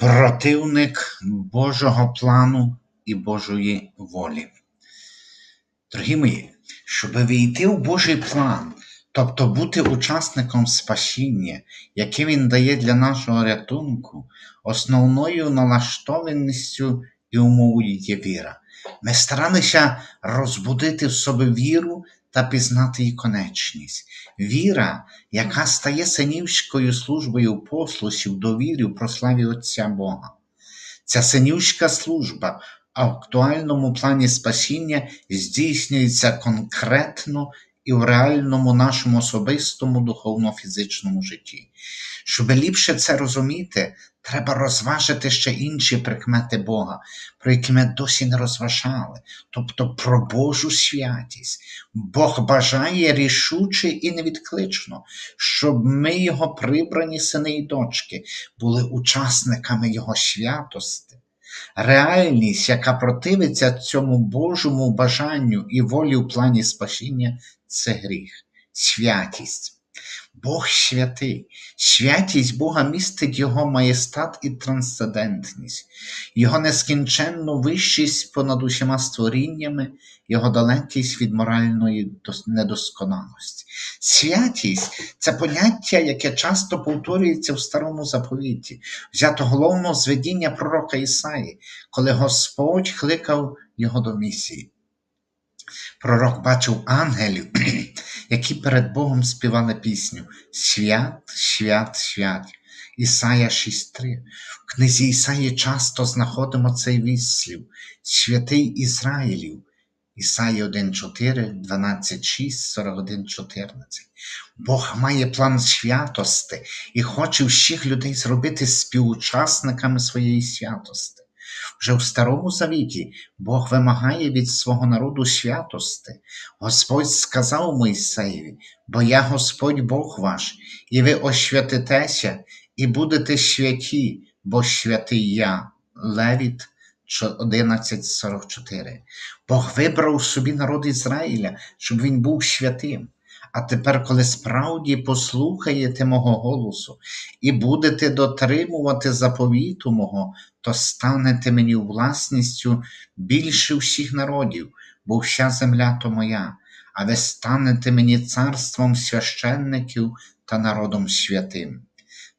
противник Божого плану і Божої волі. Дорогі мої, щоб війти в Божий план, тобто бути учасником спасіння, яке Він дає для нашого рятунку, основною налаштованістю і умовою є віра. Ми старалися розбудити в собі віру та пізнати її конечність. Віра, яка стає синівською службою послусів довірі в прославі Отця Бога. Ця синівська служба в актуальному плані спасіння здійснюється конкретно і в реальному нашому особистому духовно-фізичному житті. Щоб ліпше це розуміти, треба розважити ще інші прикмети Бога, про які ми досі не розважали, тобто про Божу святість. Бог бажає рішуче і невідклично, щоб ми, його прибрані сини і дочки, були учасниками Його святости. Реальність, яка противиться цьому Божому бажанню і волі в плані спасіння, це гріх, святість. Бог святий, святість Бога містить Його маєстат і трансцендентність, Його нескінченну вищість понад усіма створіннями, Його далекість від моральної недосконалості. Святість це поняття, яке часто повторюється в старому заповіті, взято головно з видіння пророка Ісаї, коли Господь кликав його до місії. Пророк бачив ангелів, які перед Богом співали пісню Свят, свят, свят. Ісая 6.3. В книзі Ісаї часто знаходимо цей вислів Святий Ізраїлів. Ісаї 1.4, 12.6, 41.14. Бог має план святости і хоче всіх людей зробити співучасниками своєї святости. Вже в Старому Завіті Бог вимагає від свого народу святости. Господь сказав Мойсеєві, бо я Господь Бог ваш, і ви освятитеся, і будете святі, бо святий я. Левіт 11.44. Бог вибрав собі народ Ізраїля, щоб він був святим. А тепер, коли справді послухаєте мого голосу і будете дотримувати заповіту мого, то станете мені власністю більше всіх народів, бо вся земля то моя, а ви станете мені царством священників та народом святим.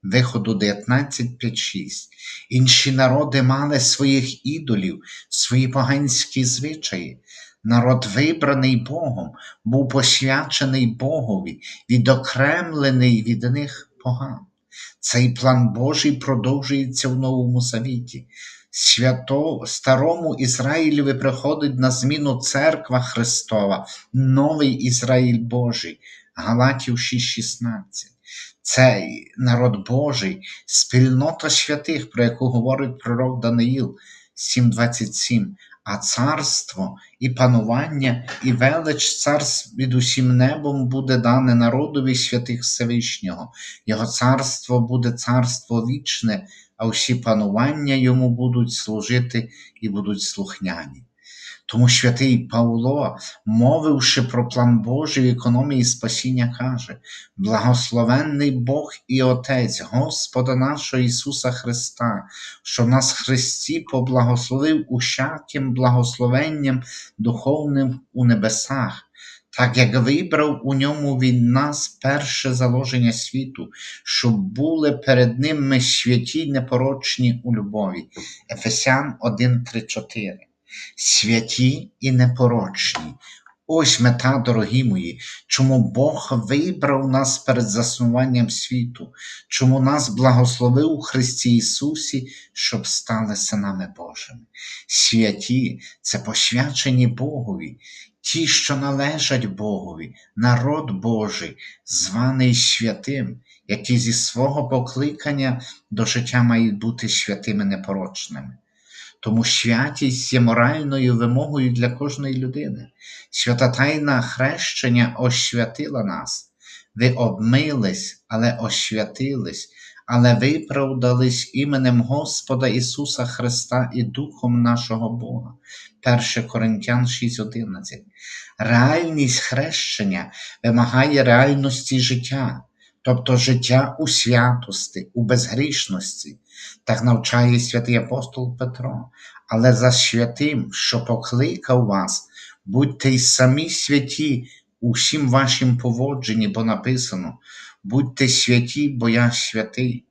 Виходу 19.5.6. Інші народи мали своїх ідолів, свої поганські звичаї. Народ, вибраний Богом, був посвячений Богові, відокремлений від них поган. Цей план Божий продовжується в Новому Завіті. Свято Старому Ізраїлеві приходить на зміну Церква Христова, новий Ізраїль Божий, Галатів 6,16. Цей народ Божий, спільнота святих, про яку говорить пророк Даниїл 7,27, а царство і панування, і велич царств від усім небом буде дане народові святих Всевишнього. Його царство буде царство вічне, а усі панування йому будуть служити і будуть слухняні. Тому святий Павло, мовивши про план Божий економії спасіння, каже: Благословенний Бог і Отець Господа нашого Ісуса Христа, що нас Христі поблагословив усяким благословенням духовним у небесах. Так як вибрав у ньому він нас перше заложення світу, щоб були перед ним ми святі непорочні у любові. Ефесян 1, 3, 4 святі і непорочні. Ось мета, дорогі мої, чому Бог вибрав нас перед заснуванням світу, чому нас благословив у Христі Ісусі, щоб стали синами Божими. Святі це посвячені Богові, ті, що належать Богові, народ Божий, званий святим, які зі свого покликання до життя мають бути святими непорочними. Тому святість є моральною вимогою для кожної людини. Свята Тайна хрещення освятила нас. Ви обмились, але освятились, але виправдались іменем Господа Ісуса Христа і Духом нашого Бога. 1 Коринтян 6:11. Реальність хрещення вимагає реальності життя, тобто життя у святості, у безгрішності. Так навчає святий апостол Петро. Але за святим, що покликав вас, будьте й самі святі у всім вашім поводженні, бо написано: будьте святі, бо я святий.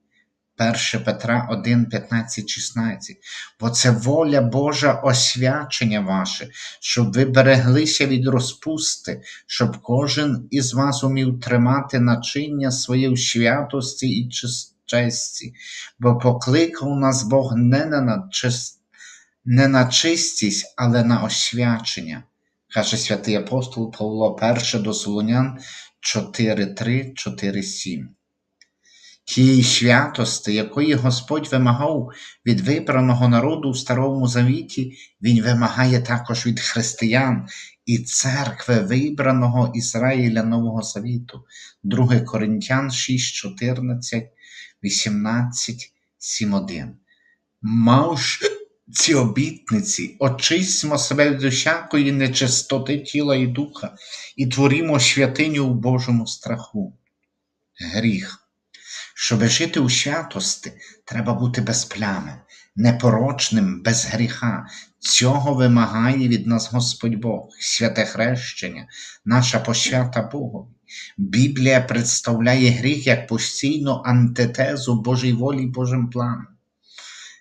1 Петра 1, 15, 16. Бо це воля Божа освячення ваше, щоб ви береглися від розпусти, щоб кожен із вас умів тримати начиння своє в святості і честі, бо покликав нас Бог не на, чист... не на чистість, але на освячення, каже святий апостол Павло 1 до Солонян 4.3, 4.7 тієї святости, якої Господь вимагав від вибраного народу в Старому Завіті, Він вимагає також від християн і церкви вибраного Ізраїля Нового Завіту, 2 Коринтян 6, 14, 18, 7, 1. Мавш ці обітниці, очистимо себе від усякої нечистоти тіла і духа, і творімо святиню у Божому страху. Гріх. Щоби жити у святости, треба бути без плями, непорочним, без гріха. Цього вимагає від нас Господь Бог, святе хрещення, наша посвята Богові. Біблія представляє гріх як постійну антитезу Божій волі і Божим планом.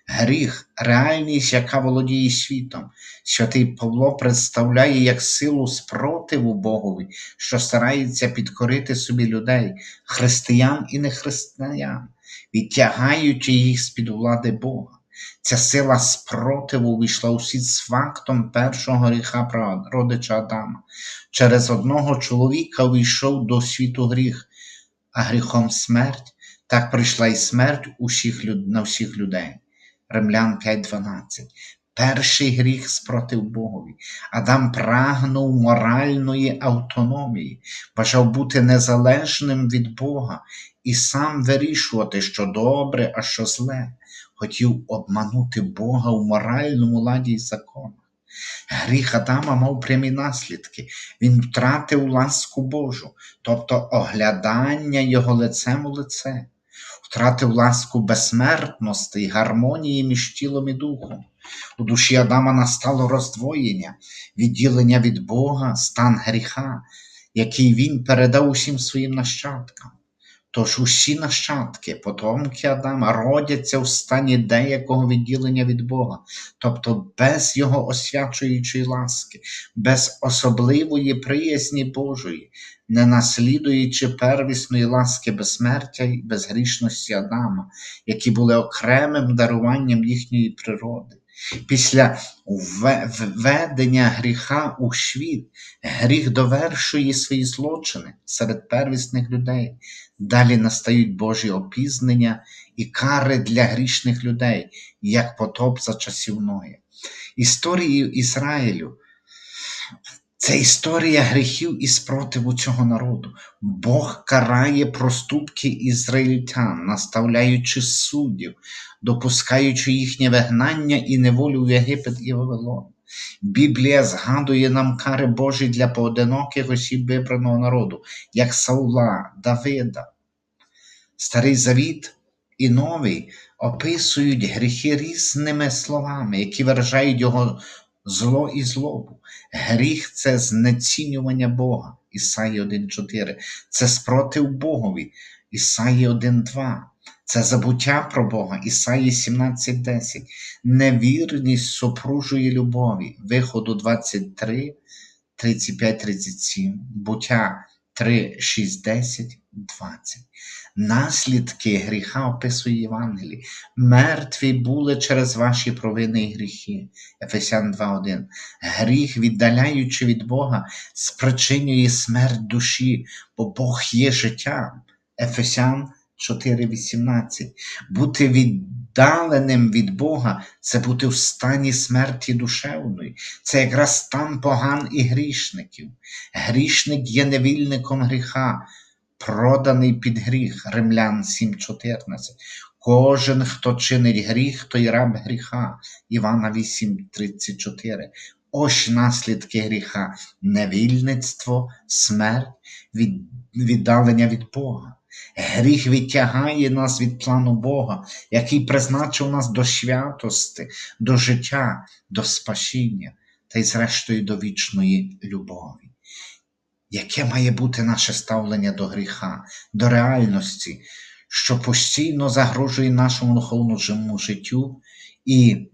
Гріх, реальність, яка володіє світом. Святий Павло представляє як силу спротиву Богові, що старається підкорити собі людей, християн і нехристиян, відтягаючи їх з під влади Бога. Ця сила спротиву війшла у світ з фактом першого гріха родича Адама. Через одного чоловіка війшов до світу гріх, а гріхом смерть, так прийшла і смерть усіх, на всіх людей. Римлян 5.12. Перший гріх спротив Богові. Адам прагнув моральної автономії, бажав бути незалежним від Бога і сам вирішувати, що добре, а що зле, хотів обманути Бога в моральному ладі й законах. Гріх Адама мав прямі наслідки. Він втратив ласку Божу, тобто оглядання його лицем у лице втратив ласку безсмертності й гармонії між тілом і духом. У душі Адама настало роздвоєння, відділення від Бога, стан гріха, який він передав усім своїм нащадкам. Тож усі нащадки, потомки Адама, родяться в стані деякого відділення від Бога, тобто без Його освячуючої ласки, без особливої приязні Божої, не наслідуючи первісної ласки безсмертя й безгрішності Адама, які були окремим даруванням їхньої природи. Після введення гріха у світ, гріх довершує свої злочини серед первісних людей. Далі настають Божі опізнення і кари для грішних людей, як потоп за часів Ноя. Історію Ізраїлю це історія гріхів і спротиву цього народу. Бог карає проступки ізраїльтян, наставляючи суддів, допускаючи їхнє вигнання і неволю в Єгипет і Вавилон. Біблія згадує нам кари Божі для поодиноких осіб вибраного народу, як Саула, Давида. Старий Завіт і Новий описують гріхи різними словами, які виражають його зло і злобу. Гріх це знецінювання Бога. Ісаї 1,4. Це спротив Богові. Ісаї 1,2. Це забуття про Бога, Ісаї 17,10. Невірність супружує любові. Виходу 23, 35, 37, буття 3, 6, 10, 20. Наслідки гріха описує Євангелії. Мертві були через ваші провини і гріхи. Ефесян 2.1. Гріх, віддаляючи від Бога, спричинює смерть душі, бо Бог є життям. Ефесян 4.18. Бути віддаленим від Бога це бути в стані смерті душевної. Це якраз стан поган і грішників. Грішник є невільником гріха проданий під гріх, Римлян 7,14. Кожен, хто чинить гріх, той раб гріха, Івана 8,34. Ось наслідки гріха, невільництво, смерть, від, віддалення від Бога. Гріх відтягає нас від плану Бога, який призначив нас до святости, до життя, до спасіння та й, зрештою, до вічної любові. Яке має бути наше ставлення до гріха, до реальності, що постійно загрожує нашому духовному життю і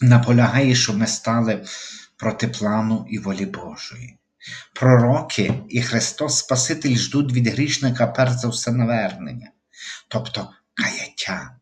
наполягає, щоб ми стали проти плану і волі Божої. Пророки і Христос Спаситель ждуть від грішника перш за все навернення, тобто каяття.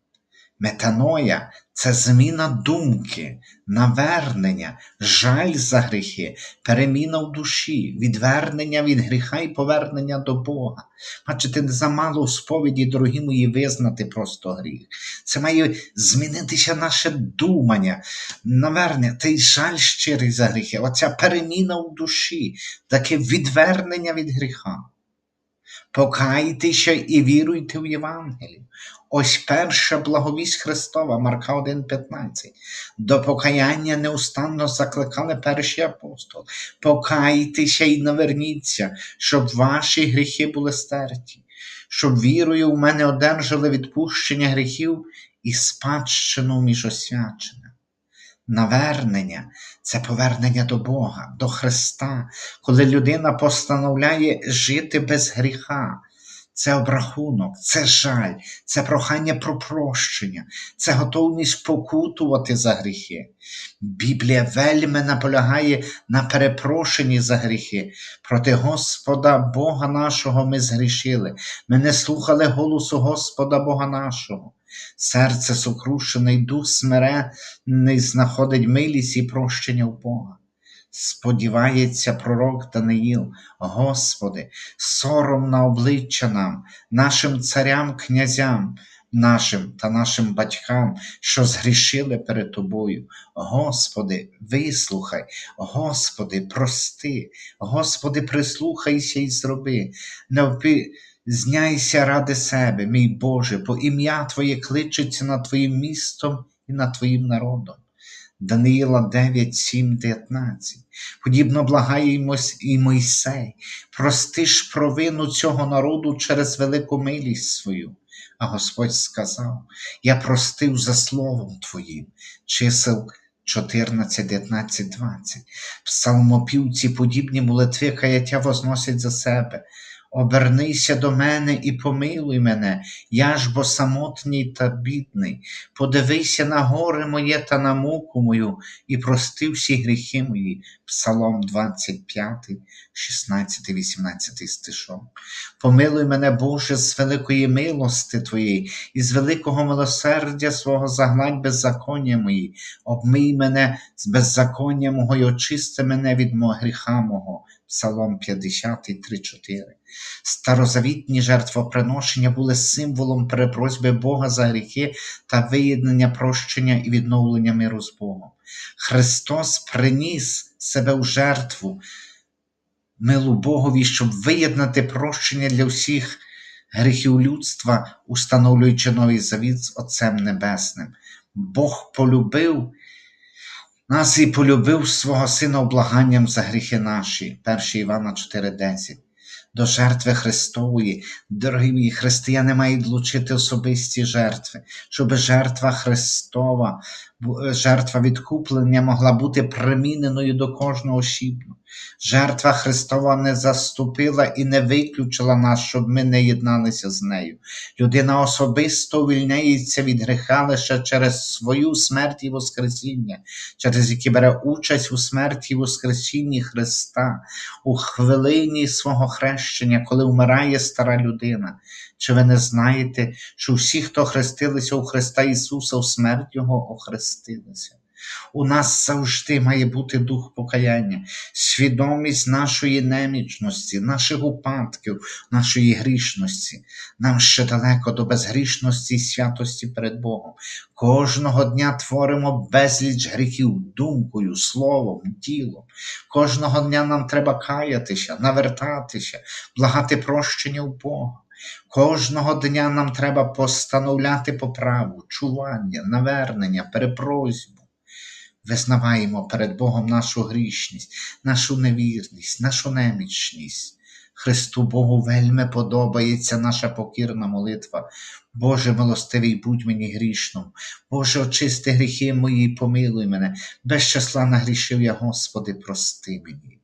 Метаноя це зміна думки, навернення, жаль за гріхи, переміна в душі, відвернення від гріха і повернення до Бога. Бачите, не замало у сповіді, дорогі мої, визнати просто гріх. Це має змінитися наше думання, навернення, той жаль щирий за гріхи, оця переміна в душі, таке відвернення від гріха. Покайтеся і віруйте в Євангелію. Ось перша благовість Христова, Марка 1,15. До покаяння неустанно закликали перші апостоли. Покайтеся і наверніться, щоб ваші гріхи були стерті, щоб вірою в мене одержали відпущення гріхів і спадщину між освяченими. Навернення це повернення до Бога, до Христа, коли людина постановляє жити без гріха. Це обрахунок, це жаль, це прохання про прощення, це готовність покутувати за гріхи. Біблія вельми наполягає на перепрошенні за гріхи. Проти Господа Бога нашого ми згрішили. Ми не слухали голосу Господа Бога нашого. Серце сокрушене дух смирений знаходить милість і прощення в Бога. Сподівається пророк Даниїл, Господи, сором на обличчя нам, нашим царям, князям, нашим та нашим батькам, що згрішили перед Тобою. Господи, вислухай, Господи, прости, Господи, прислухайся і зроби. Не впізняйся ради себе, мій Боже, бо ім'я Твоє кличеться над Твоїм містом і над Твоїм народом. Даниїла 9, 7, 19. Подібно благає і Мойсей, прости ж провину цього народу через велику милість свою. А Господь сказав: Я простив за словом Твоїм, чисел 14, 19, 20. Псалмопівці подібні молитви каяття возносять за себе. Обернися до мене і помилуй мене, я ж бо самотній та бідний. Подивися на горе моє та на муку мою, і прости всі гріхи мої. Псалом 25, 16, 18 стишок. Помилуй мене, Боже, з великої милости Твоєї, і з великого милосердя свого загладь беззаконня мої, обмий мене з беззаконня мого і очисти мене від мого гріха мого. Псалом 50, 3, 4. Старозавітні жертвоприношення були символом перепросьби Бога за гріхи та виєднання прощення і відновлення миру з Богом. Христос приніс себе в жертву, милу Богові, щоб виєднати прощення для всіх гріхів людства, установлюючи новий завіт з Отцем Небесним. Бог полюбив нас і полюбив свого Сина облаганням за гріхи наші. 1 Івана 4,10 до жертви Христової, дорогі мої християни мають влучити особисті жертви, щоб жертва Христова, жертва відкуплення могла бути приміненою до кожного осібно. Жертва Христова не заступила і не виключила нас, щоб ми не єдналися з нею. Людина особисто вільняється від гріха лише через свою смерть і Воскресіння, через які бере участь у смерті і Воскресінні Христа, у хвилині свого хрещення, коли вмирає стара людина. Чи ви не знаєте, що всі, хто хрестилися у Христа Ісуса, у смерть Його охрестилися? У нас завжди має бути дух покаяння, свідомість нашої немічності, наших упадків, нашої грішності. Нам ще далеко до безгрішності і святості перед Богом. Кожного дня творимо безліч гріхів думкою, словом, ділом. Кожного дня нам треба каятися, навертатися, благати прощення у Бога. Кожного дня нам треба постановляти поправу, чування, навернення, перепросьбу. Визнаваємо перед Богом нашу грішність, нашу невірність, нашу немічність. Христу Богу вельми подобається наша покірна молитва. Боже милостивий, будь мені грішним. Боже, очисти гріхи мої, помилуй мене. Без числа нагрішив я, Господи, прости мені.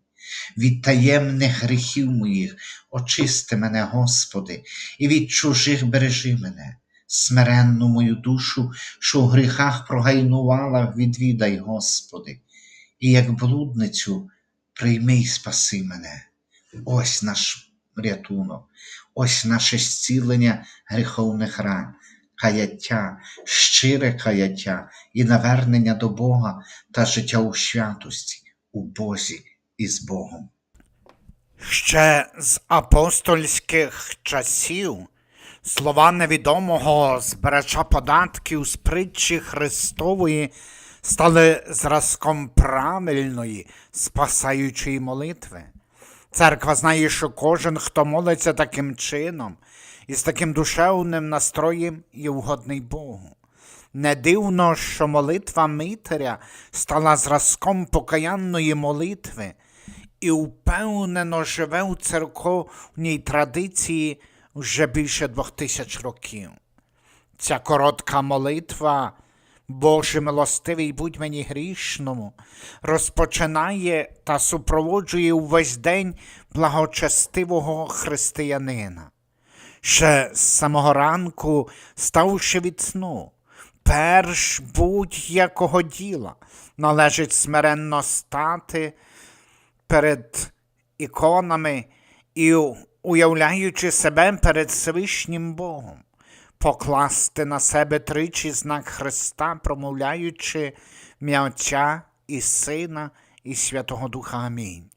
Від таємних гріхів моїх очисти мене, Господи, і від чужих бережи мене. Смиренну мою душу, що в гріхах прогайнувала, відвідай, Господи, і як блудницю прийми й спаси мене. Ось наш рятунок, ось наше зцілення гріховних ран, каяття, щире каяття і навернення до Бога та життя у святості, у Бозі і з Богом. Ще з апостольських часів слова невідомого збирача податків з притчі Христової стали зразком правильної спасаючої молитви. Церква знає, що кожен, хто молиться таким чином і з таким душевним настроєм, є угодний Богу. Не дивно, що молитва Митаря стала зразком покаянної молитви і впевнено живе у церковній традиції вже більше двох тисяч років. Ця коротка молитва, Боже милостивий, будь мені грішному, розпочинає та супроводжує увесь день благочестивого християнина. Ще з самого ранку, ставши від сну, перш будь-якого діла належить смиренно стати перед іконами і, уявляючи себе перед Всевишнім Богом, покласти на себе тричі знак Христа, промовляючи «М'я Отця і Сина і Святого Духа Амінь.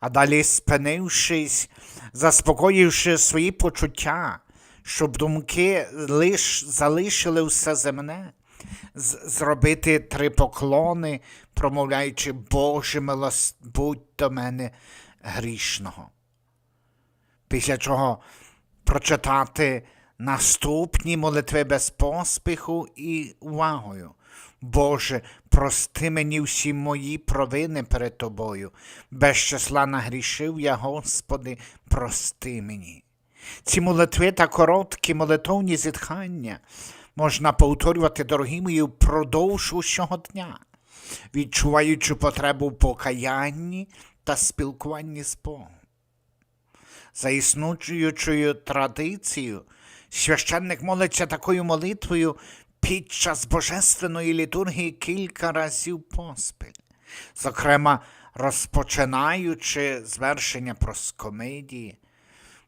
А далі, спинившись, заспокоївши свої почуття, щоб думки лиш залишили все земне, зробити три поклони, промовляючи Боже милост, будь до мене грішного. Після чого прочитати наступні молитви без поспіху і увагою. Боже, прости мені всі мої провини перед Тобою. Без числа нагрішив я, Господи, прости мені. Ці молитви та короткі молитовні зітхання можна повторювати, дорогі мої, впродовж усього дня, відчуваючи потребу в покаянні та спілкуванні з Богом. За існуючою традицією, священник молиться такою молитвою під час божественної літургії кілька разів поспіль, зокрема, розпочинаючи звершення проскомедії,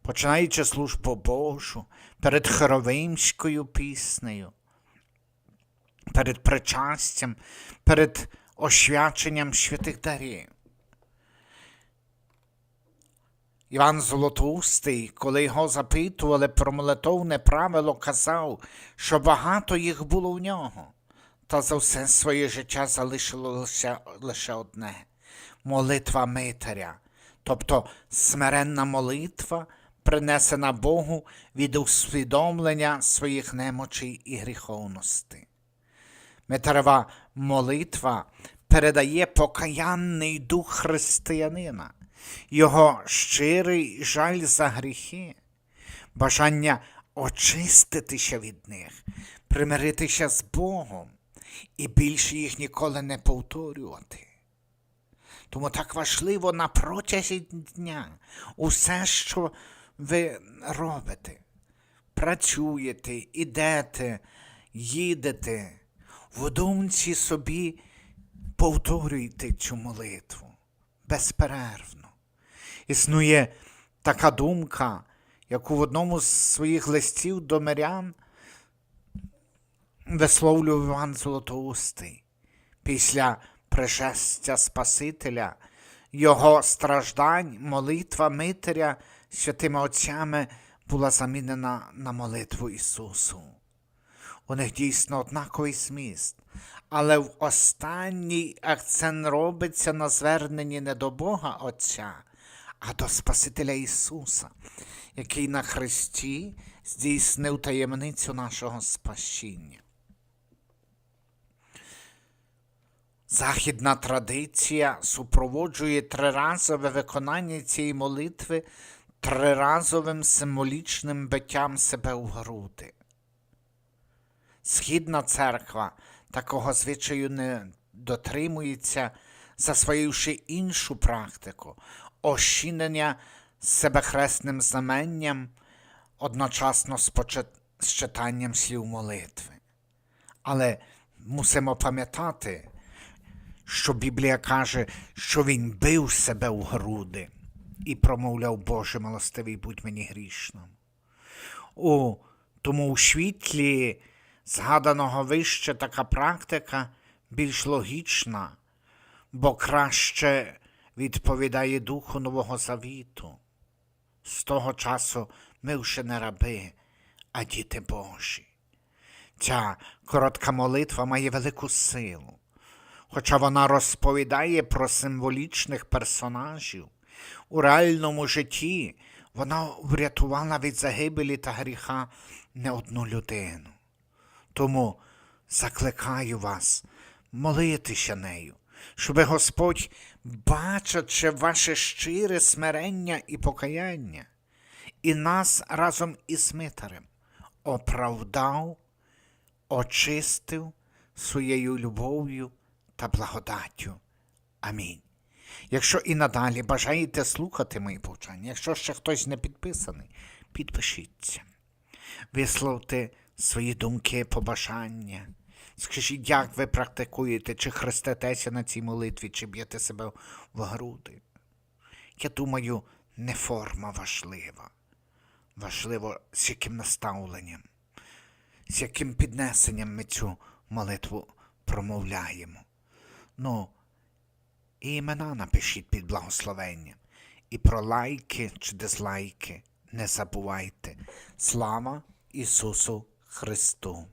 починаючи службу Божу перед хоровимською піснею, перед причастям, перед освяченням святих дарів. Іван Золотоустий, коли його запитували про молитовне правило, казав, що багато їх було в нього, та за все своє життя залишило лише, лише одне молитва Митаря, тобто смиренна молитва, принесена Богу від усвідомлення своїх немочей і гріховностей. Митарева молитва передає покаянний дух християнина, його щирий жаль за гріхи, бажання очиститися від них, примиритися з Богом і більше їх ніколи не повторювати. Тому так важливо на протязі дня усе, що ви робите, працюєте, ідете, їдете, в думці собі повторюйте цю молитву безперервно. Існує така думка, яку в одному з своїх листів до мирян висловлював Іван Золотоустий. Після пришестя Спасителя, його страждань, молитва Митаря святими отцями була замінена на молитву Ісусу. У них дійсно однаковий зміст, але в останній акцент робиться на зверненні не до Бога Отця, а до Спасителя Ісуса, який на Христі здійснив таємницю нашого спасіння. Західна традиція супроводжує триразове виконання цієї молитви триразовим символічним биттям себе у груди. Східна церква такого звичаю не дотримується, засвоївши іншу практику ощінення себе хресним знаменням одночасно з, почет... з читанням слів молитви. Але мусимо пам'ятати, що Біблія каже, що він бив себе у груди і промовляв Боже милостивий, будь мені грішним. У тому у світлі згаданого вище така практика більш логічна, бо краще відповідає Духу Нового Завіту. З того часу ми вже не раби, а діти Божі. Ця коротка молитва має велику силу, хоча вона розповідає про символічних персонажів. У реальному житті вона врятувала від загибелі та гріха не одну людину. Тому закликаю вас молитися нею, щоб Господь, бачачи ваше щире смирення і покаяння, і нас разом із Митарем оправдав, очистив своєю любов'ю та благодаттю. Амінь. Якщо і надалі бажаєте слухати мої повчання, якщо ще хтось не підписаний, підпишіться. Висловте свої думки, побажання. Скажіть, як ви практикуєте, чи хреститеся на цій молитві, чи б'єте себе в груди. Я думаю, не форма важлива. Важливо, з яким наставленням, з яким піднесенням ми цю молитву промовляємо. Ну, і імена напишіть під благословенням. І про лайки чи дизлайки не забувайте. Слава Ісусу Христу!